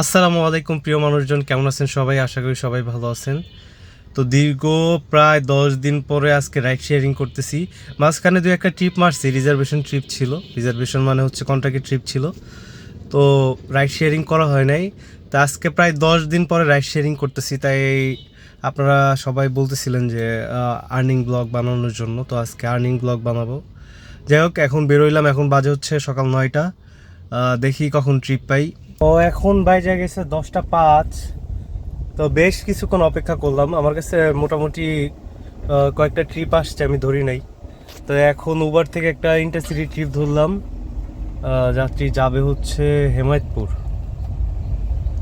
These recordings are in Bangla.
আসসালামু আলাইকুম, প্রিয় মানুষজন। কেমন আছেন সবাই? আশা করি সবাই ভালো আছেন। তো দীর্ঘ প্রায় দশ দিন পরে আজকে রাইড শেয়ারিং করতেছি। মাঝখানে দু একটা ট্রিপ মারছি, রিজার্ভেশন ট্রিপ ছিল। রিজার্ভেশন মানে হচ্ছে কন্ট্রাক্টের ট্রিপ ছিল। তো রাইড শেয়ারিং করা হয় নাই। তো আজকে প্রায় দশ দিন পরে রাইড শেয়ারিং করতেছি। তাই আপনারা সবাই বলতেছিলেন যে আর্নিং ব্লগ বানানোর জন্য। তো আজকে আর্নিং ব্লগ বানাবো। যাই হোক, এখন বেরোইলাম এখন বাজে হচ্ছে সকাল নয়টা। দেখি কখন ট্রিপ পাই। ও এখন বাইরে গেছে দশটা পাঁচ। তো বেশ কিছুক্ষণ অপেক্ষা করলাম। আমার কাছে মোটামুটি কয়েকটা ট্রিপ আসছে, আমি ধরি নাই। তো এখন উবার থেকে একটা ইন্টারসিটি ট্রিপ ধরলাম। যাত্রী যাবে হচ্ছে হেমায়তপুর।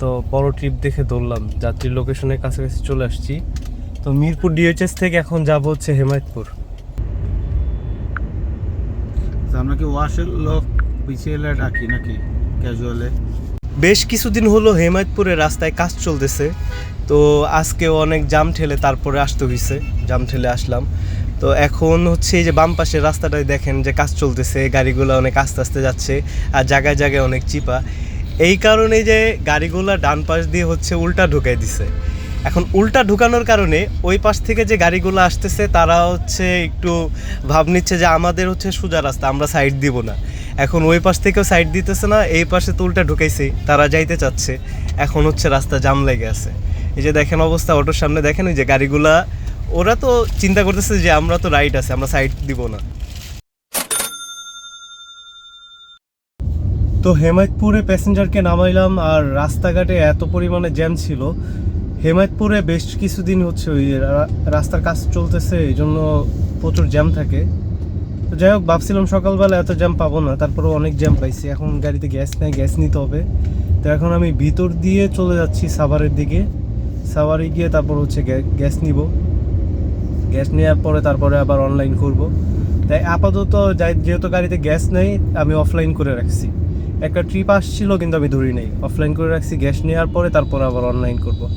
তো বড় ট্রিপ দেখে ধরলাম। যাত্রীর লোকেশনের কাছাকাছি চলে আসছি। তো মিরপুর ডিএইচএস থেকে এখন যাব হচ্ছে হেমায়তপুর। আমরা কি ওয়াশের লোক পিছিয়ে ডাকি নাকি? ক্যাজুয়ালে বেশ কিছুদিন হলো হেমায়তপুরে রাস্তায় কাজ চলতেছে। তো আজকে অনেক জাম ঠেলে তারপরে আসতে হয়েছে জাম ঠেলে আসলাম। তো এখন হচ্ছে এই যে বাম পাশের রাস্তাটায় দেখেন যে কাজ চলতেছে, গাড়িগুলো অনেক আস্তে আস্তে যাচ্ছে আর জায়গায় জায়গায় অনেক চিপা। এই কারণে যে গাড়িগুলো ডান পাশ দিয়ে হচ্ছে উল্টা ঢুকাই দিছে। এখন উল্টা ঢুকানোর কারণে ওই পাশ থেকে যে গাড়িগুলো আসতেছে, তারা হচ্ছে একটু ভাব নিচ্ছে যে আমাদের হচ্ছে সোজা রাস্তা, আমরা সাইড দিব না। এখন ওই পাশ থেকেও সাইড দিতেছে না, এই পাশে তো উল্টা ঢুকাইছে, তারা যাইতে চাচ্ছে। এখন হচ্ছে রাস্তা জাম লেগে আছে। এই যে দেখেন অবস্থা অটোর সামনে, দেখেন ওই যে গাড়িগুলা, ওরা তো চিন্তা করতেছে যে আমরা তো রাইট আছে, আমরা সাইড দিব না। তো হেমায়তপুরে প্যাসেঞ্জারকে নামাইলাম, আর রাস্তাঘাটে এত পরিমাণে জ্যাম ছিল। হেমায়তপুরে বেশ কিছুদিন হচ্ছে ওই রাস্তার কাজ চলতেছে এই জন্য প্রচুর জ্যাম থাকে। তো যাই হোক, ভাবছিলাম সকালবেলা এত জ্যাম পাবো না, তারপরেও অনেক জ্যাম পাইছি। এখন গাড়িতে গ্যাস নেই গ্যাস নিতে হবে। তো এখন আমি ভিতর দিয়ে চলে যাচ্ছি সাভারের দিকে। সাভারে গিয়ে তারপর হচ্ছে গ্যা- গ্যাস নিব। গ্যাস নেওয়ার পরে তারপরে আবার অনলাইন করব তাই আপাতত যাই, যেহেতু গাড়িতে গ্যাস নেই, আমি অফলাইন করে রাখছি। একটা ট্রিপ আসছিল, কিন্তু আমি ধরি নেই। অফলাইন করে রাখছি গ্যাস নেওয়ার পরে তারপর আবার অনলাইন করব।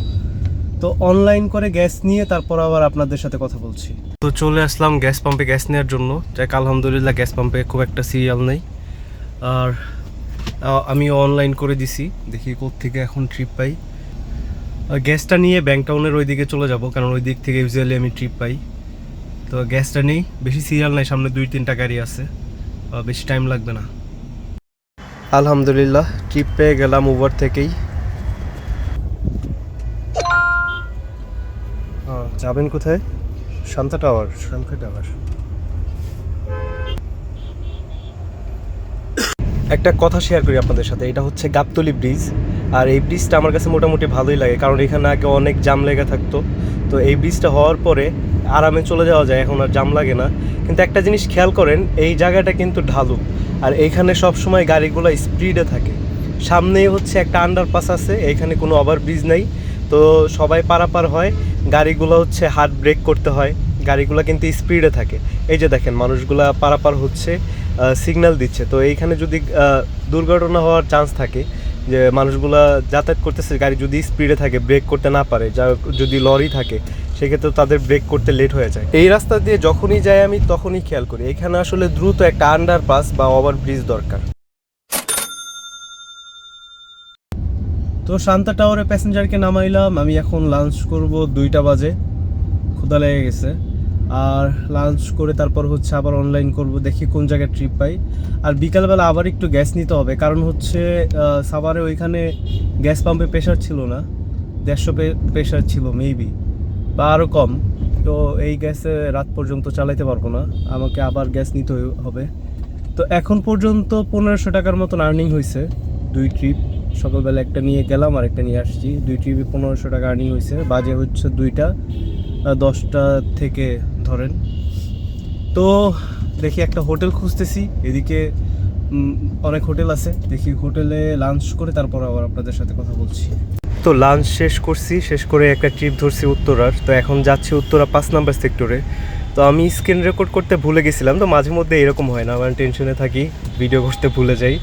তো অনলাইন করে গ্যাস নিয়ে তারপর আবার আপনাদের সাথে কথা বলছি। তো চলে আসলাম গ্যাস পাম্পে গ্যাস নেওয়ার জন্য। যাক, আলহামদুলিল্লাহ গ্যাস পাম্পে খুব একটা সিরিয়াল নেই। আর আমি অনলাইন করে দিছি। দেখি থেকে এখন ট্রিপ পাই। গ্যাসটা নিয়ে ব্যাংটাউনের ওই দিকে চলে যাব, কারণ ওই দিক থেকে ইউজুয়ালি আমি ট্রিপ পাই। তো গ্যাসটা নেই, বেশি সিরিয়াল নাই, সামনে দুই তিনটা গাড়ি আছে। বেশি টাইম লাগবে না। আলহামদুলিল্লাহ ট্রিপ পেয়ে গেলাম উবার থেকেই। যাবেন কোথায়? Shanta tower tower. একটা কথা শেয়ার করি আপনাদের সাথে, এটা হচ্ছে গাবতলি ব্রিজ আর এই ব্রিজটা আমার কাছে মোটামুটি ভালোই লাগে, কারণ এখানে আগে অনেক জাম লেগে থাকতো। তো এই ব্রিজটা হওয়ার পরে আরামে চলে যাওয়া যায়, এখন আর জাম লাগে না। কিন্তু একটা জিনিস খেয়াল করেন, এই জায়গাটা কিন্তু ঢালু। আর এইখানে সবসময় গাড়িগুলো স্পিডে থাকে। সামনেই হচ্ছে একটা আন্ডারপাস আছে, এইখানে কোনো ওভার ব্রিজ নেই। তো সবাই পারাপার হয়, গাড়িগুলো হচ্ছে হার্ড ব্রেক করতে হয়, গাড়িগুলো কিন্তু স্পিডে থাকে। এই যে দেখেন, মানুষগুলা পারাপার হচ্ছে সিগন্যাল দিচ্ছে। তো এইখানে যদি দুর্ঘটনা হওয়ার চান্স থাকে, যে মানুষগুলা যাতায়াত করতেছে, গাড়ি যদি স্পিডে থাকে ব্রেক করতে না পারে, যা যদি লরি থাকে, সেক্ষেত্রে তাদের ব্রেক করতে লেট হয়ে যায়। এই রাস্তা দিয়ে যখনই যাই আমি, তখনই খেয়াল করি। এখানে আসলে দ্রুত একটা আন্ডারপাস বা ওভার ব্রিজ দরকার। তো শান্তা টাওয়ারে প্যাসেঞ্জারকে নামাইলাম। আমি এখন লাঞ্চ করব দুইটা বাজে। ক্ষুধা লেগে গেছে। আর লাঞ্চ করে তারপর হচ্ছে আবার অনলাইন করব, দেখি কোন জায়গায় ট্রিপ পাই। আর বিকালবেলা আবার একটু গ্যাস নিতে হবে। কারণ হচ্ছে সাভারে ওইখানে গ্যাস পাম্পে প্রেশার ছিল না। দেড়শো প্রেশার ছিল মেবি বা আরও কম। তো এই গ্যাসে রাত পর্যন্ত চালাইতে পারব না। আমাকে আবার গ্যাস নিতে হবে। তো এখন পর্যন্ত পনেরোশো টাকার মতন আর্নিং হয়েছে দুই ট্রিপ সকালবেলা একটা নিয়ে গেলাম, আর একটা নিয়ে আসছি। দুই ট্রিপে পনেরোশো টাকা আর্নিং হয়েছে বাজে হচ্ছে দুইটা দশটা থেকে ধরেন। তো দেখি একটা হোটেল খুঁজতেছি। এদিকে অনেক হোটেল আছে। দেখি হোটেলে লাঞ্চ করে তারপর আবার আপনাদের সাথে কথা বলছি। তো লাঞ্চ শেষ করছি। শেষ করে একটা ট্রিপ ধরছি উত্তরার। তো এখন যাচ্ছি উত্তরা পাঁচ নাম্বার সেক্টরে তো আমি স্ক্রিন রেকর্ড করতে ভুলে গেছিলাম। তো মাঝে মধ্যে এরকম হয় না আমার টেনশনে থাকি ভিডিও করতে ভুলে যাই।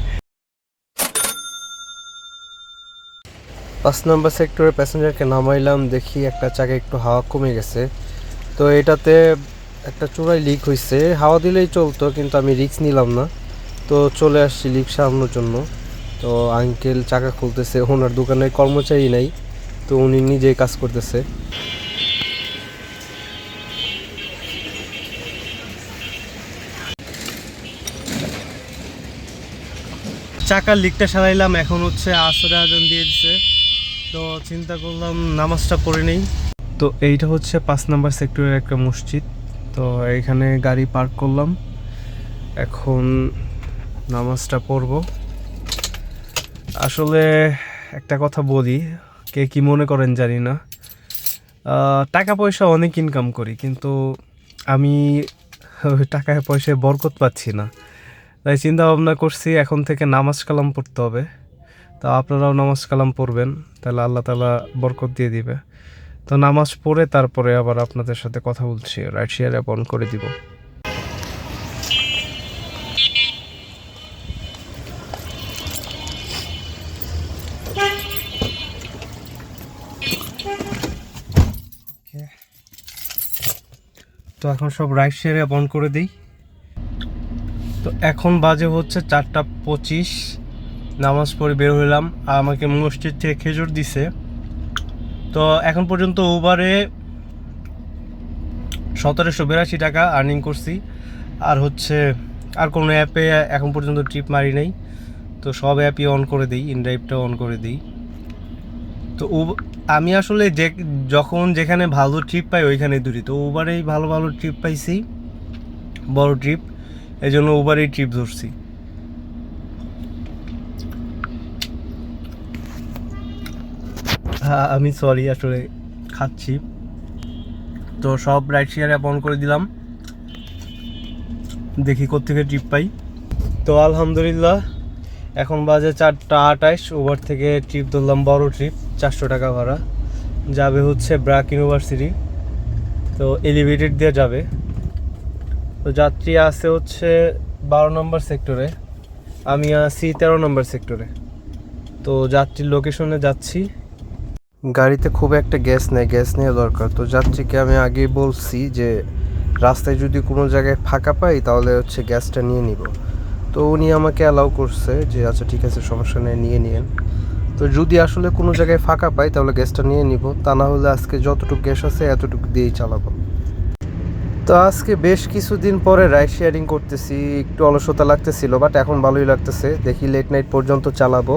পাঁচ নম্বর সেক্টরে প্যাসেঞ্জারকে নামাইলাম, দেখি একটা চাকা একটু হাওয়া কমে গেছে। তো এটাতে একটা চূড়ায় লিক হয়েছে হাওয়া দিলেই চলতো, কিন্তু আমি রিক্স নিলাম না। তো চলে আসছি লিক সারানোর জন্য। তো আঙ্কেল চাকা খুলতেছে, ওনার দোকানে কর্মচারী নাই, তো উনি নিজেই কাজ করতেছে। চাকার লিকটা সারাইলাম, এখন হচ্ছে আসরে আজান দিয়ে দিছে। তো চিন্তা করলাম নামাজটা পড়ে নেই। তো এইটা হচ্ছে পাঁচ নাম্বার সেক্টরের একটা মসজিদ। তো এখানে গাড়ি পার্ক করলাম। এখন নামাজটা পড়ব। আসলে একটা কথা বলি, কে কি মনে করেন জানি না। টাকা পয়সা অনেক ইনকাম করি, কিন্তু আমি টাকা পয়সায় বরকত পাচ্ছি না। তাই চিন্তা ভাবনা করছি, এখন থেকে নামাজ কালাম পড়তে হবে। তা আপনারাও নামাজ কালাম পড়বেন, তাহলে আল্লাহ তালা বরকত দিয়ে দিবে। তো নামাজ পড়ে তারপরে আবার আপনাদের সাথে কথা বলছি রাইট শেয়ার অ্যাপ অন করে দিব। তো এখন সব রাইট শেয়ার অন করে দিই। তো এখন বাজে হচ্ছে চারটা পঁচিশ। নামাজ পড়ে বের হইলাম, আর আমাকে মসজিদ থেকে খেজুর দিছে। তো এখন পর্যন্ত উবারে সতেরোশো বিরাশি টাকা আর্নিং করছি। আর হচ্ছে, আর কোনো অ্যাপে এখন পর্যন্ত ট্রিপ মারি নাই। তো সব অ্যাপই অন করে দিই ইনড্রাইভটাও অন করে দিই। তো আমি আসলে যে, যখন যেখানে ভালো ট্রিপ পাই ওইখানে দূরি তো উবারেই ভালো ভালো ট্রিপ পাইছি, বড় ট্রিপ এই জন্য উবারেই ট্রিপ ধরছি। আমি সরি আসলে খাচ্ছি। তো সব রাইড শেয়ার অ্যাপ অন করে দিলাম। দেখি কোত্থেকে ট্রিপ পাই। তো আলহামদুলিল্লাহ, এখন বাজে চারটা আটাইশ ওভার থেকে ট্রিপ ধরলাম বড় ট্রিপ চারশো টাকা ভাড়া। যাবে হচ্ছে ব্রাক ইউনিভার্সিটি তো এলিভেটেড দিয়ে যাবে। তো যাত্রী আছে হচ্ছে বারো নম্বর সেক্টরে আমি আছি তেরো নম্বর সেক্টরে তো যাত্রীর লোকেশনে যাচ্ছি। গাড়িতে খুব একটা গ্যাস নেই গ্যাস নেওয়া দরকার। তো যাত্রীকে আমি আগেই বলছি যে, রাস্তায় যদি কোনো জায়গায় ফাঁকা পাই, তাহলে হচ্ছে গ্যাসটা নিয়ে নিব। তো উনি আমাকে অ্যালাউ করছে যে আচ্ছা ঠিক আছে, সমস্যা নেই, নিয়ে নিয়েন। তো যদি আসলে কোনো জায়গায় ফাঁকা পাই, তাহলে গ্যাসটা নিয়ে নিব। তা না হলে আজকে যতটুকু গ্যাস আছে, এতটুকু দিয়েই চালাবো। তো আজকে বেশ কিছুদিন পরে রাইড শেয়ারিং করতেছি, একটু অলসতা লাগতেছিল বাট এখন ভালোই লাগতেছে। দেখি লেট নাইট পর্যন্ত চালাবো।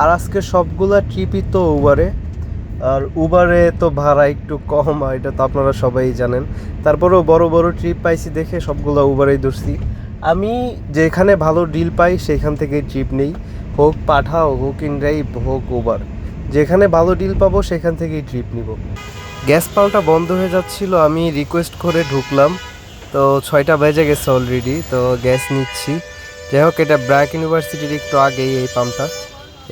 আর আজকে সবগুলা ট্রিপই তো উবারে আর উবারে তো ভাড়া একটু কম, আর এটা তো আপনারা সবাই জানেন। তারপরেও বড় বড় ট্রিপ পাইছি দেখে সবগুলো উবারেই ধরছি। আমি যেখানে ভালো ডিল পাই সেখান থেকেই ট্রিপ নেই। হোক পাঠাও হোক ইনড্রাইভ হোক উবার যেখানে ভালো ডিল পাবো সেখান থেকেই ট্রিপ নিব। গ্যাস পালটা বন্ধ হয়ে যাচ্ছিল, আমি রিকোয়েস্ট করে ঢুকলাম। তো ছয়টা বেজে গেছে অলরেডি তো গ্যাস নিচ্ছি। যাই হোক, এটা ব্র্যাক ইউনিভার্সিটির একটু আগেই এই পাম্পটা।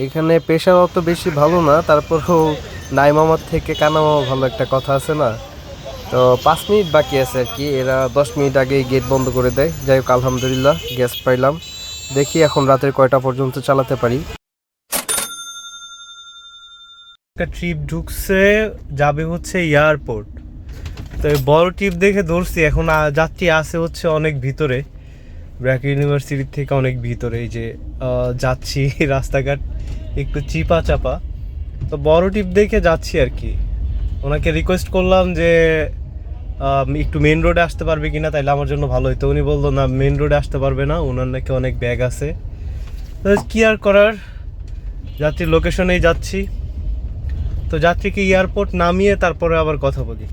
এখানে পেশা অত বেশি ভালো না, তারপরেও নাইমামার থেকে কানা মামা ভালো একটা কথা আছে না? তো পাঁচ মিনিট বাকি আছে আর কি, এরা দশ মিনিট আগেই গেট বন্ধ করে দেয়। যাই হোক, আলহামদুলিল্লাহ গ্যাস পাইলাম। দেখি এখন রাতের কয়টা পর্যন্ত চালাতে পারি। একটা ট্রিপ ঢুকছে, যাবে হচ্ছে এয়ারপোর্ট তো বড় ট্রিপ দেখে ধরছি, এখন যাত্রী আছে হচ্ছে অনেক ভিতরে। ব্র্যাক ইউনিভার্সিটি থেকে অনেক ভিতরে, এই যে যাচ্ছি রাস্তাঘাট, একটু চিপা চাপা তো বড় ট্রিপ দেখে যাচ্ছি আর কি। ওনাকে রিকোয়েস্ট করলাম যে একটু মেন রোডে আসতে পারবে কিনা, তাইলে আমার জন্য ভালো হতো উনি বলল, না মেন রোডে আসতে পারবে না ওনার নাকি অনেক ব্যাগ আছে। তো কি আর করার? যাত্রীর লোকেশনেই যাচ্ছি। তো যাত্রীকে এয়ারপোর্ট নামিয়ে তারপরে আবার কথা বলি।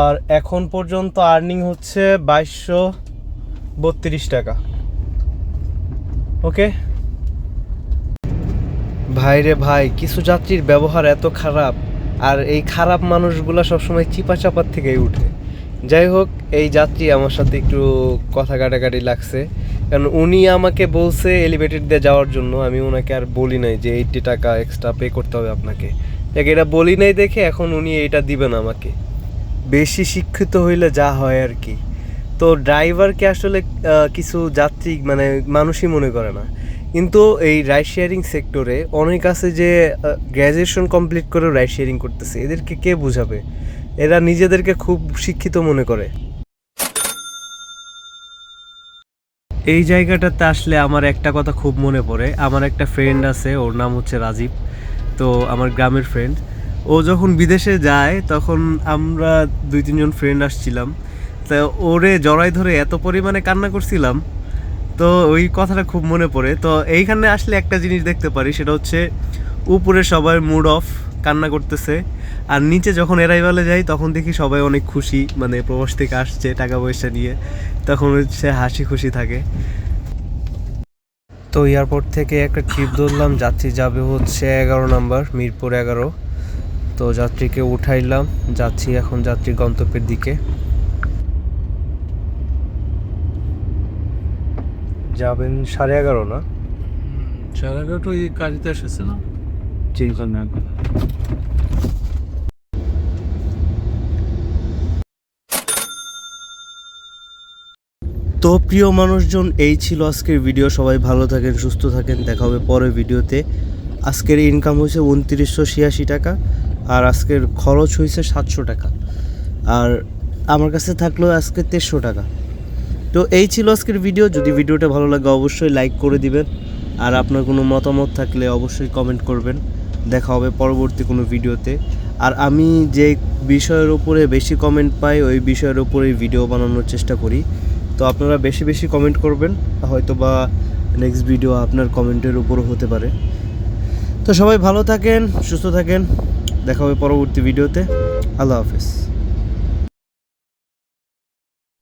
আর এখন পর্যন্ত আর্নিং হচ্ছে বাইশশো বত্রিশ টাকা। ওকে ভাই রে ভাই, কিছু যাত্রীর ব্যবহার এত খারাপ, আর এই খারাপ মানুষগুলো সবসময় চিপা চাপার থেকেই উঠে। যাই হোক, এই যাত্রী আমার সাথে একটু কথা কাটাকাটি লাগছে। কারণ উনি আমাকে বলছে এলিভেটেড দিয়ে যাওয়ার জন্য, আমি ওনাকে আর বলি নাই যে এইটটি টাকা এক্সট্রা পে করতে হবে আপনাকে। দেখ এটা বলি নাই দেখে এখন উনি এটা দিবেন আমাকে। বেশি শিক্ষিত হইলে যা হয় আর কি। তো ড্রাইভারকে আসলে কিছু যাত্রী মানে মানুষই মনে করে না। কিন্তু এই রাইড শেয়ারিং সেক্টরে অনেক আছে যে গ্র্যাজুয়েশন কমপ্লিট করে রাইড শেয়ারিং করতেছে। এদেরকে কে বুঝাবে? এরা নিজেদেরকে খুব শিক্ষিত মনে করে। এই জায়গাটাতে আসলে আমার একটা কথা খুব মনে পড়ে। আমার একটা ফ্রেন্ড আছে, ওর নাম হচ্ছে রাজীব। তো আমার গ্রামের ফ্রেন্ড ও যখন বিদেশে যায়, তখন আমরা দুই তিনজন ফ্রেন্ড আসছিলাম। তো ওরে জড়াই ধরে এত পরিমাণে কান্না করছিলাম। তো ওই কথাটা খুব মনে পড়ে। তো এইখানে আসলে একটা জিনিস দেখতে পারি, সেটা হচ্ছে উপরে সবাই মুড অফ, কান্না করতেছে। আর নিচে যখন এরাইভালে যাই, তখন দেখি সবাই অনেক খুশি মানে প্রবাস থেকে আসছে টাকা পয়সা নিয়ে। তখন হচ্ছে হাসি খুশি থাকে। তো এয়ারপোর্ট থেকে একটা ট্রিপ ধরলাম, যাত্রী যাবে হচ্ছে এগারো নাম্বার, মিরপুর এগারো। তো যাত্রীকে উঠাইলাম, যাচ্ছি এখন যাত্রীর গন্তব্যের দিকে। যাবেন সাড়ে এগারো না? সাড়ে এগারোটা ওই কাজতে এসেছে না? না তো প্রিয় মানুষজন এই ছিল আজকের ভিডিও। সবাই ভালো থাকেন সুস্থ থাকেন। দেখা হবে পরের ভিডিওতে। আজকের ইনকাম হয়েছে উনত্রিশশো ছিয়াশি টাকা আর আজকের খরচ হয়েছে সাতশো টাকা। আর আমার কাছে থাকল আজকে তেরোশো টাকা। তো এই ছিল আজকের ভিডিও যদি ভিডিওটা ভালো লাগে, অবশ্যই লাইক করে দিবেন। আর আপনার কোনো মতামত থাকলে অবশ্যই কমেন্ট করবেন। দেখা হবে পরবর্তী কোনো ভিডিওতে আর আমি যে বিষয়ের উপরে বেশি কমেন্ট পাই, ওই বিষয়ের উপরেই ভিডিও বানানোর চেষ্টা করি। তো আপনারা বেশি বেশি কমেন্ট করবেন হয়তো বা নেক্সট ভিডিও আপনার কমেন্টের উপরও হতে পারে। তো সবাই ভালো থাকেন, সুস্থ থাকেন। দেখা হবে পরবর্তী ভিডিওতে আল্লাহ হাফেজ।